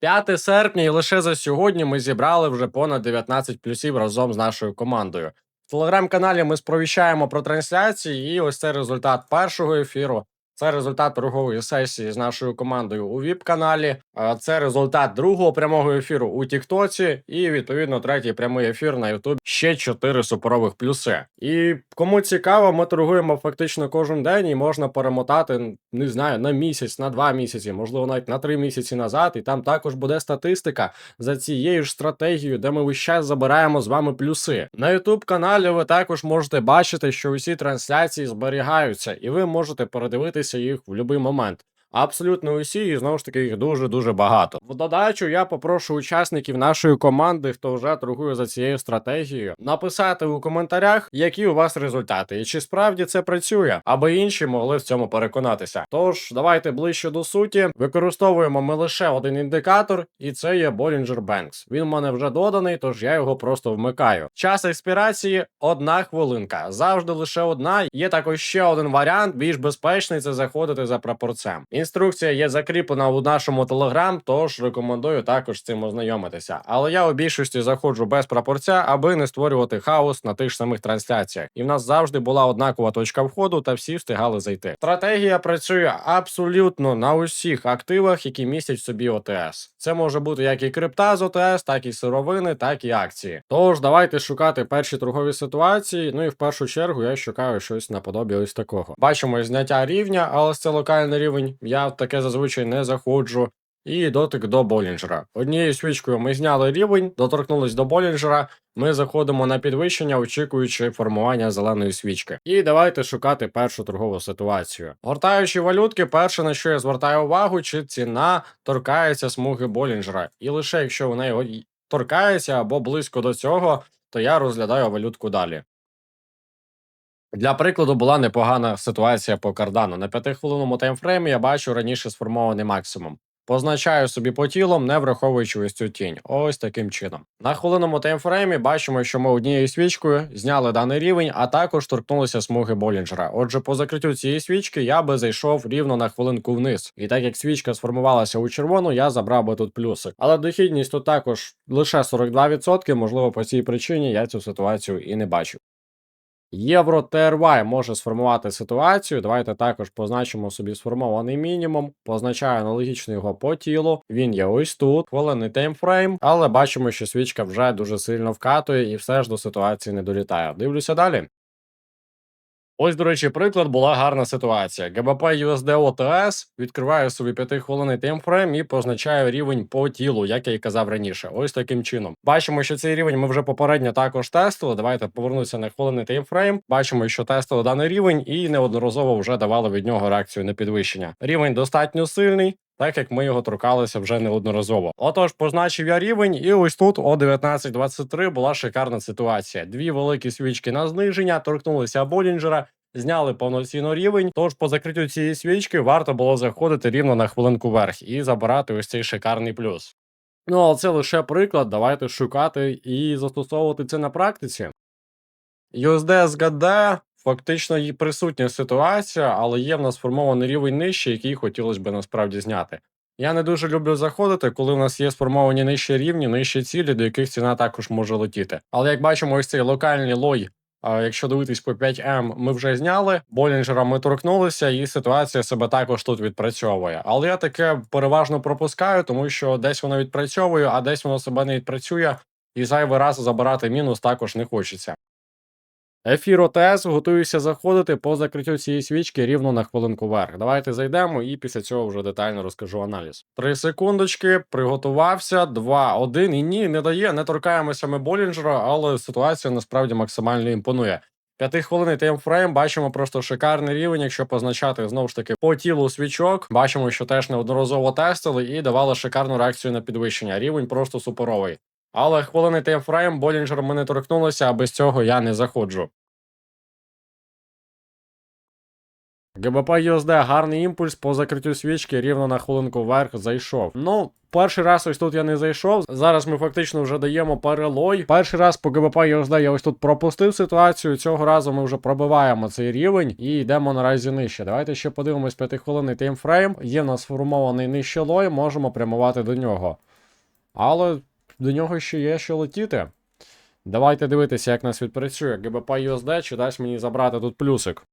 5 серпня, і лише за сьогодні ми зібрали вже понад 19 плюсів разом з нашою командою. В телеграм-каналі ми сповіщаємо про трансляції, і ось це результат першого ефіру. Це результат торгової сесії з нашою командою у ВІП-каналі. Це результат другого прямого ефіру у Тіктоці, і відповідно третій прямий ефір на Ютубі. Ще чотири суперових плюси. І кому цікаво, ми торгуємо фактично кожен день, і можна перемотати не знаю на місяць, на два місяці, можливо, навіть на три місяці назад. І там також буде статистика за цією ж стратегією, де ми весь час забираємо з вами плюси. На Ютуб каналі ви також можете бачити, що усі трансляції зберігаються, і ви можете передивитися їх в будь-який момент. Абсолютно усі, і знову ж таки їх дуже дуже багато. В додачу я попрошу учасників нашої команди, хто вже торгує за цією стратегією, написати у коментарях, які у вас результати, і чи справді це працює, аби інші могли в цьому переконатися. Тож давайте ближче до суті. Використовуємо ми лише один індикатор, і це є Bollinger Banks. Він в мене вже доданий, тож я його просто вмикаю. Час експірації одна хвилинка. Завжди лише одна. Є також ще один варіант, більш безпечний це заходити за прапорцем. Інструкція є закріплена у нашому телеграм, тож рекомендую також з цим ознайомитися. Але я у більшості заходжу без прапорця, аби не створювати хаос на тих самих трансляціях. І в нас завжди була однакова точка входу, та всі встигали зайти. Стратегія працює абсолютно на усіх активах, які містять в собі ОТС. Це може бути як і крипта з ОТС, так і сировини, так і акції. Тож давайте шукати перші торгові ситуації. Ну і в першу чергу я шукаю щось наподобі ось такого. Бачимо зняття рівня, але це локальний рівень. Я в таке зазвичай не заходжу. І дотик до Болінджера. Однією свічкою ми зняли рівень, доторкнулись до Болінджера. Ми заходимо на підвищення, очікуючи формування зеленої свічки. І давайте шукати першу торгову ситуацію. Гортаючи валютки, перше на що я звертаю увагу, чи ціна торкається смуги Болінджера. І лише якщо вона його торкається або близько до цього, то я розглядаю валютку далі. Для прикладу була непогана ситуація по кардану. На п'ятихвилинному таймфреймі я бачу раніше сформований максимум. Позначаю собі по тілом, не враховуючи ось цю тінь. Ось таким чином. На хвилинному таймфреймі бачимо, що ми однією свічкою зняли даний рівень, а також торкнулися смуги Болінджера. Отже, по закриттю цієї свічки я би зайшов рівно на хвилинку вниз. І так як свічка сформувалася у червону, я забрав би тут плюсик. Але дохідність тут також лише 42%, можливо, по цій причині я цю ситуацію і не бачу. Євро ТРВ може сформувати ситуацію. Давайте також позначимо собі сформований мінімум. Позначаю аналогічно його по тілу. Він є ось тут, хвилинний таймфрейм, але бачимо, що свічка вже дуже сильно вкатує і все ж до ситуації не долітає. Дивлюся далі. Ось, до речі, приклад була гарна ситуація. ГБП USD OTS відкриваю собі 5 хвилинний таймфрейм і позначаю рівень по тілу, як я і казав раніше. Ось таким чином. Бачимо, що цей рівень ми вже попередньо також тестили. Давайте повернутися на хвилинний таймфрейм. Бачимо, що тестили даний рівень і неодноразово вже давали від нього реакцію на підвищення. Рівень достатньо сильний. Так як ми його торкалися вже неодноразово. Отож, позначив я рівень, і ось тут о 19.23 була шикарна ситуація. Дві великі свічки на зниження, торкнулися Болінджера, зняли повноцінно рівень. Тож по закриттю цієї свічки варто було заходити рівно на хвилинку вверх і забирати ось цей шикарний плюс. Ну, але це лише приклад. Давайте шукати і застосовувати це на практиці. USD SGD фактично є присутня ситуація, але є в нас сформований рівень нижче, який хотілося б насправді зняти. Я не дуже люблю заходити, коли в нас є сформовані нижчі рівні, нижчі цілі, до яких ціна також може летіти. Але як бачимо, ось цей локальний лой, якщо дивитись по 5М, ми вже зняли, Болінджера ми торкнулися, і ситуація себе також тут відпрацьовує. Але я таке переважно пропускаю, тому що десь воно відпрацьовує, а десь воно себе не відпрацює, і зайвий раз забирати мінус також не хочеться. Ефір ОТС готуюся заходити по закриттю цієї свічки рівно на хвилинку вверх. Давайте зайдемо і після цього вже детально розкажу аналіз. Три секундочки, приготувався, два, один. І ні, не дає, не торкаємося ми Болінджера, але ситуація насправді максимально імпонує. П'ятихвилинний таймфрейм, бачимо просто шикарний рівень, якщо позначати знову ж таки по тілу свічок. Бачимо, що теж неодноразово тестили і давали шикарну реакцію на підвищення. Рівень просто суперовий. Але хвилинний таймфрейм, Болінджер ми не торкнулися, а без цього я не заходжу. ГБП USD гарний імпульс по закриттю свічки рівно на хвилинку вверх зайшов. Ну, перший раз ось тут я не зайшов. Зараз ми фактично вже даємо перелой. Перший раз по ГБП USD я ось тут пропустив ситуацію. Цього разу ми вже пробиваємо цей рівень і йдемо наразі нижче. Давайте ще подивимось 5-хвилинний таймфрейм. Є в нас сформований нижче лой, можемо прямувати до нього. Але до нього ще є що летіти. Давайте дивитися, як нас відпрацює. ГБП USD чи дасть мені забрати тут плюсик.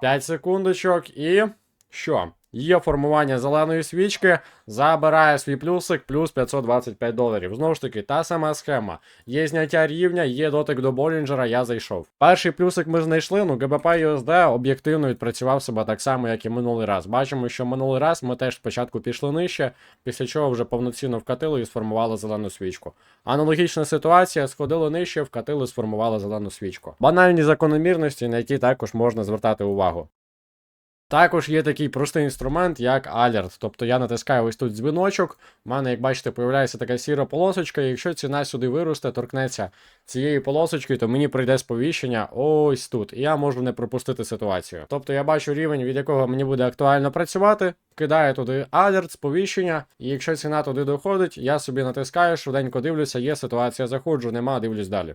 5 секундочок і. Що? Є формування зеленої свічки, забирає свій плюсик, плюс 525 доларів. Знову ж таки, та сама схема. Є зняття рівня, є дотик до Болінджера, я зайшов. Перший плюсик ми знайшли, ну ГБП USD об'єктивно відпрацював себе так само, як і минулий раз. Бачимо, що минулий раз ми теж спочатку пішли нижче, після чого вже повноцінно вкатили і сформували зелену свічку. Аналогічна ситуація, сходили нижче, вкатили, сформували зелену свічку. Банальні закономірності, на які також можна звертати увагу. Також є такий простий інструмент, як Alert. Тобто я натискаю ось тут дзвіночок. У мене, як бачите, появляється така сіра полосочка, і якщо ціна сюди виросте, торкнеться цієї полосочки, то мені прийде сповіщення ось тут. І я можу не пропустити ситуацію. Тобто я бачу рівень, від якого мені буде актуально працювати, кидаю туди алерт, сповіщення, і якщо ціна туди доходить, я собі натискаю, швиденько дивлюся, є ситуація, заходжу, нема, дивлюсь далі.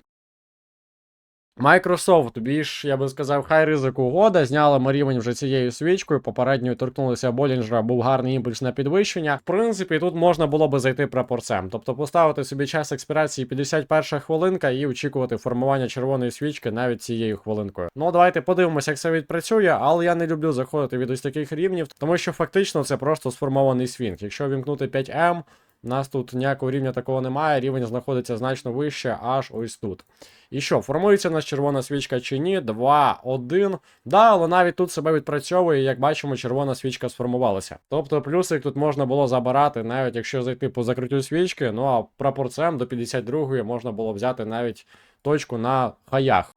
Microsoft, більш, я би сказав, хай ризик угода. Зняли ми рівень вже цією свічкою. Попередньою торкнулися Болінджера, був гарний імпульс на підвищення. В принципі, тут можна було би зайти прапорцем. Тобто поставити собі час експірації 51 хвилинка і очікувати формування червоної свічки навіть цією хвилинкою. Ну, давайте подивимося, як це відпрацює, але я не люблю заходити від ось таких рівнів, тому що фактично це просто сформований свінг. Якщо вімкнути 5М. У нас тут ніякого рівня такого немає, рівень знаходиться значно вище, аж ось тут. І що, формується у нас червона свічка чи ні? 2, 1. Да, але навіть тут себе відпрацьовує, як бачимо, червона свічка сформувалася. Тобто плюсик тут можна було забирати, навіть якщо зайти по закриттю свічки, ну а прапорцем до 52-ї можна було взяти навіть точку на хаях.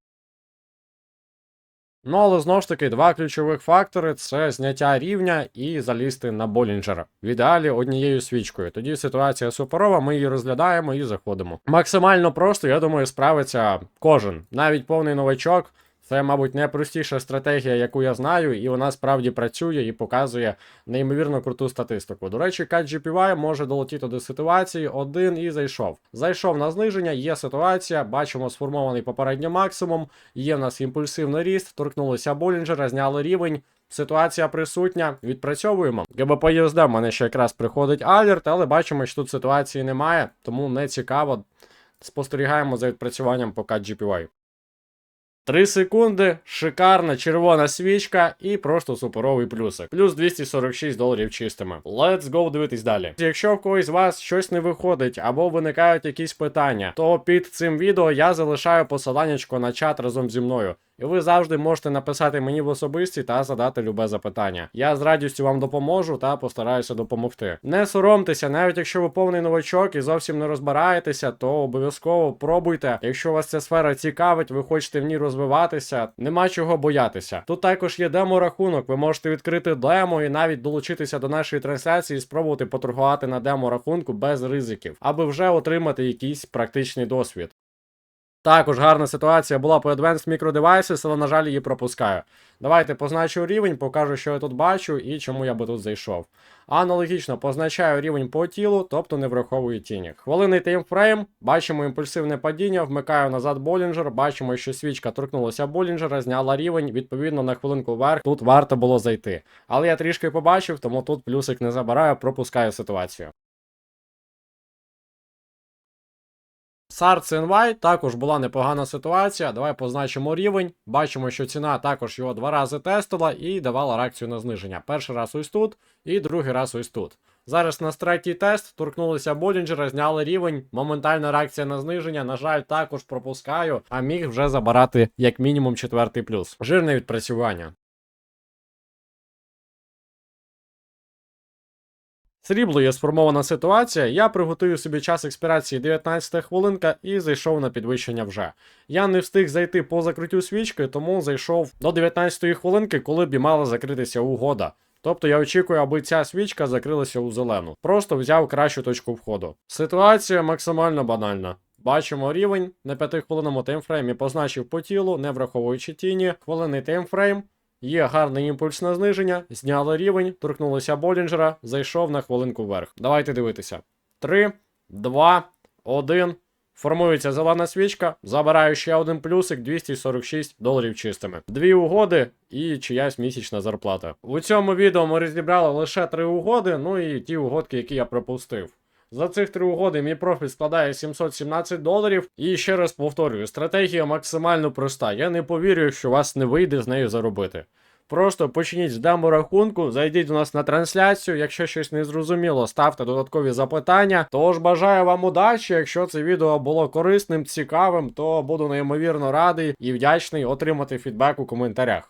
Ну, але знову ж таки, два ключових фактори це зняття рівня і залізти на Болінджера. В ідеалі однією свічкою. Тоді ситуація суперова, ми її розглядаємо і заходимо. Максимально просто, я думаю, справиться кожен, навіть повний новачок. Це, мабуть, найпростіша стратегія, яку я знаю, і вона справді працює і показує неймовірно круту статистику. До речі, CatGPY може долетіти до ситуації один і зайшов. Зайшов на зниження, є ситуація, бачимо сформований попередньо максимум, є в нас імпульсивний ріст, торкнулися Болінджера, зняли рівень. Ситуація присутня, відпрацьовуємо. ГБП USD в мене ще якраз приходить алерт, але бачимо, що тут ситуації немає, тому не цікаво. Спостерігаємо за відпрацюванням по CatGPY. 3 секунди, шикарна червона свічка і просто суперовий плюсик. Плюс 246 доларів чистими. Let's go дивитись далі. Якщо в когось з вас щось не виходить або виникають якісь питання, то під цим відео я залишаю посиланнячко на чат разом зі мною. І ви завжди можете написати мені в особисті та задати любе запитання. Я з радістю вам допоможу та постараюся допомогти. Не соромтеся, навіть якщо ви повний новачок і зовсім не розбираєтеся, то обов'язково пробуйте. Якщо вас ця сфера цікавить, ви хочете в ній розвиватися, нема чого боятися. Тут також є демо-рахунок. Ви можете відкрити демо і навіть долучитися до нашої трансляції і спробувати поторгувати на демо-рахунку без ризиків, аби вже отримати якийсь практичний досвід. Також гарна ситуація була по Advanced Micro Devices, але, на жаль, її пропускаю. Давайте позначу рівень, покажу, що я тут бачу і чому я би тут зайшов. Аналогічно позначаю рівень по тілу, тобто не враховую тіні. Хвилинний таймфрейм, бачимо імпульсивне падіння, вмикаю назад Болінджер, бачимо, що свічка торкнулася Болінджера, зняла рівень, відповідно на хвилинку вверх, тут варто було зайти. Але я трішки побачив, тому тут плюсик не забираю, пропускаю ситуацію. SARS NY також була непогана ситуація. Давай позначимо рівень. Бачимо, що ціна також його два рази тестила і давала реакцію на зниження. Перший раз ось тут, і другий раз ось тут. Зараз на третій тест торкнулися Болінджера, зняли рівень. Моментальна реакція на зниження. На жаль, також пропускаю, а міг вже забирати як мінімум четвертий плюс. Жирне відпрацювання. Срібло є сформована ситуація. Я приготую собі час експірації 19 хвилинка і зайшов на підвищення вже. Я не встиг зайти по закриттю свічки, тому зайшов до 19 хвилинки, коли б мала закритися угода. Тобто я очікую, аби ця свічка закрилася у зелену. Просто взяв кращу точку входу. Ситуація максимально банальна. Бачимо рівень на 5 хвилинному таймфреймі позначив по тілу, не враховуючи тіні, хвилинний таймфрейм. Є гарний імпульс на зниження, зняли рівень, торкнулися Болінджера, зайшов на хвилинку вверх. Давайте дивитися. 3, 2, 1. Формується зелена свічка. Забираю ще один плюсик 246 доларів чистими. Дві угоди і чиясь місячна зарплата. У цьому відео ми розібрали лише три угоди, ну і ті угодки, які я пропустив. За цих три угоди мій профіт складає 717 доларів. І ще раз повторюю, стратегія максимально проста. Я не повірю, у вас не вийде з нею заробити. Просто почніть з демо-рахунку, зайдіть до нас на трансляцію. Якщо щось не зрозуміло, ставте додаткові запитання. Тож бажаю вам удачі. Якщо це відео було корисним, цікавим, то буду неймовірно радий і вдячний отримати фідбек у коментарях.